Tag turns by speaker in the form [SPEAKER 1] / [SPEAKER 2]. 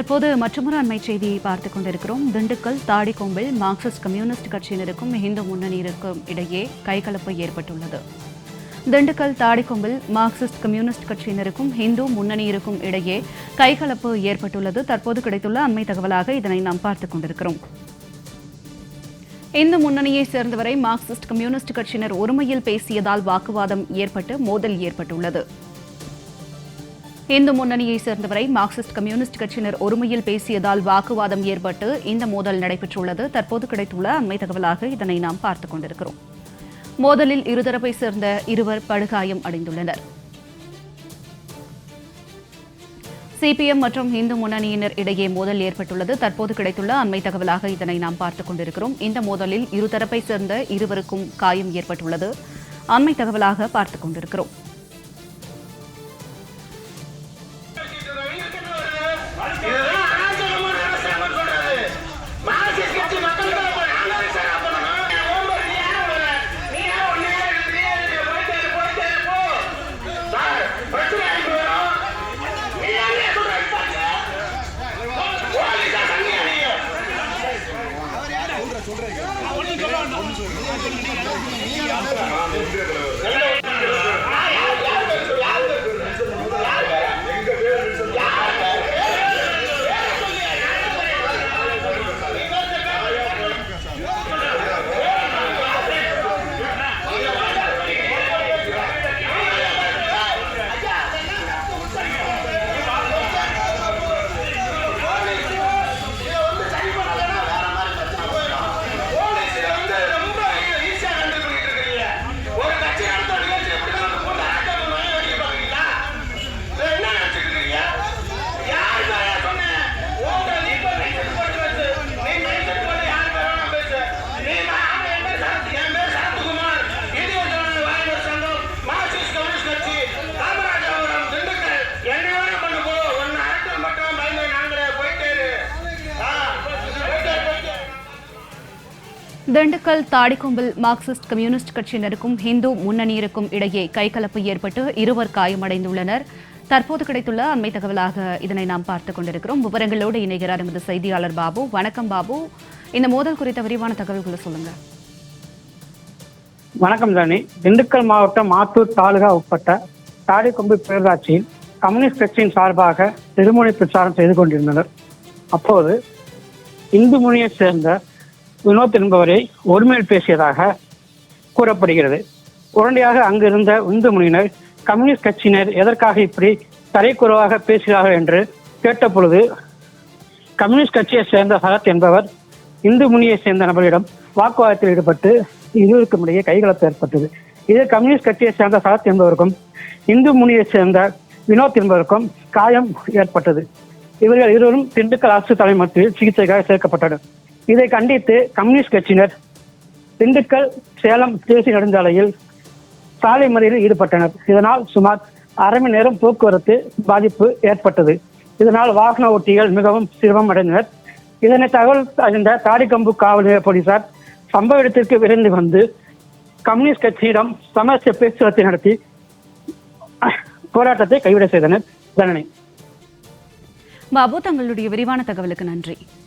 [SPEAKER 1] தற்போது மற்றொரு அண்மை செய்தியை பார்த்துக் கொண்டிருக்கிறோம். திண்டுக்கல் தாடிக்கொம்பில் மார்க்சிஸ்ட் கம்யூனிஸ்ட் கட்சியினருக்கும் இந்து முன்னணியினருக்கும் இடையே கைகலப்பு ஏற்பட்டுள்ளது. திண்டுக்கல் தாடிக்கொம்பில் மார்க்சிஸ்ட் கம்யூனிஸ்ட் கட்சியினருக்கும் இந்து முன்னணியினருக்கும் இடையே கைகலப்பு ஏற்பட்டுள்ளது. தற்போது கிடைத்துள்ள அண்மை தகவலாக இதனை நாம் பார்த்துக் கொண்டிருக்கிறோம். இந்து முன்னணியை சேர்ந்தவரை மார்க்சிஸ்ட் கம்யூனிஸ்ட் கட்சியினர் ஒருமையில் பேசியதால் வாக்குவாதம் ஏற்பட்டு மோதல் ஏற்பட்டுள்ளது. இந்து முன்னணியை சேர்ந்தவரை மார்க்சிஸ்ட் கம்யூனிஸ்ட் கட்சியினர் ஒருமையில் பேசியதால் வாக்குவாதம் ஏற்பட்டு இந்த மோதல் நடைபெற்றுள்ளது. தற்போது கிடைத்துள்ள அண்மை தகவலாக இதனை நாம் பார்த்துக் கொண்டிருக்கிறோம். மோதலில் இருதரப்பை சேர்ந்த இருவர் படுகாயம் அடைந்துள்ளனர். சிபிஎம் மற்றும் இந்து முன்னணியினர் இடையே மோதல் ஏற்பட்டுள்ளது. தற்போது கிடைத்துள்ள அண்மை தகவலாக இதனை நாம் பார்த்துக் கொண்டிருக்கிறோம். இந்த மோதலில் இருதரப்பை சேர்ந்த இருவருக்கும் காயம் ஏற்பட்டுள்ளது. அண்மை தகவலாக பார்த்துக் கொண்டிருக்கிறோம்.
[SPEAKER 2] போலீஸ் திண்டுக்கல்
[SPEAKER 1] தாடிக்கொம்பில் மார்க்சிஸ்ட் கம்யூனிஸ்ட் கட்சியினருக்கும் இந்து முன்னணியினருக்கும் இடையே கைகலப்பு ஏற்பட்டு இருவர் காயமடைந்துள்ளனர். தற்போது கிடைத்துள்ள அண்மை தகவலாக இதனை நாம் பார்த்துக் கொண்டிருக்கிறோம். விவரங்களோடு இணைகிறார் எமது செய்தியாளர் பாபு. வணக்கம் பாபு. இந்த மோதல் குறித்த விரிவான தகவல்களை சொல்லுங்க.
[SPEAKER 3] வணக்கம் ஜானி திண்டுக்கல் மாவட்டம் மாத்தூர் தாலுகா உட்பட்ட தாடிக்கொம்பு பேரூராட்சியில் கம்யூனிஸ்ட் கட்சியின் சார்பாக திருமணி பிரச்சாரம் செய்து கொண்டிருந்தனர். அப்போது இந்து மொழியை சேர்ந்த வினோத் என்பவரை ஒருமையில் பேசியதாக கூறப்படுகிறது. உடனடியாக அங்கிருந்த இந்து முனியினர் கம்யூனிஸ்ட் கட்சியினர் எதற்காக இப்படி தரைக்குறவாக பேசுகிறார்கள் என்று கேட்டபொழுது கம்யூனிஸ்ட் கட்சியை சேர்ந்த சரத் என்பவர் இந்து முனியை சேர்ந்த நபரிடம் வாக்குவாதத்தில் ஈடுபட்டு இருவருக்கும் இடையே கைகலப்பு ஏற்பட்டது. இது கம்யூனிஸ்ட் கட்சியை சேர்ந்த சரத் என்பவருக்கும் இந்து முனியை சேர்ந்த வினோத் என்பவருக்கும் காயம் ஏற்பட்டது. இவர்கள் இருவரும் திண்டுக்கல் அரசு தலைமத்தில் சிகிச்சைக்காக சேர்க்கப்பட்டனர். இதை கண்டித்து கம்யூனிஸ்ட் கட்சியினர் திண்டுக்கல் சேலம் தேசிய நெடுஞ்சாலையில் சாலை மறியலில் ஈடுபட்டனர். இதனால் சுமார் அரை மணி நேரம் போக்குவரத்து பாதிப்பு ஏற்பட்டது. இதனால் வாகன ஓட்டிகள் மிகவும் சிரமம் அடைந்தனர். இதனை தகவல் அறிந்த தாடிக்கம்பு காவல் நிலைய போலீசார் சம்பவ இடத்திற்கு விரைந்து வந்து கம்யூனிஸ்ட் கட்சியிடம் சமரச பேச்சுவார்த்தை நடத்தி போராட்டத்தை கைவிட செய்தனர். தண்டனை
[SPEAKER 1] பாபு தங்களுடைய விரிவான தகவலுக்கு நன்றி.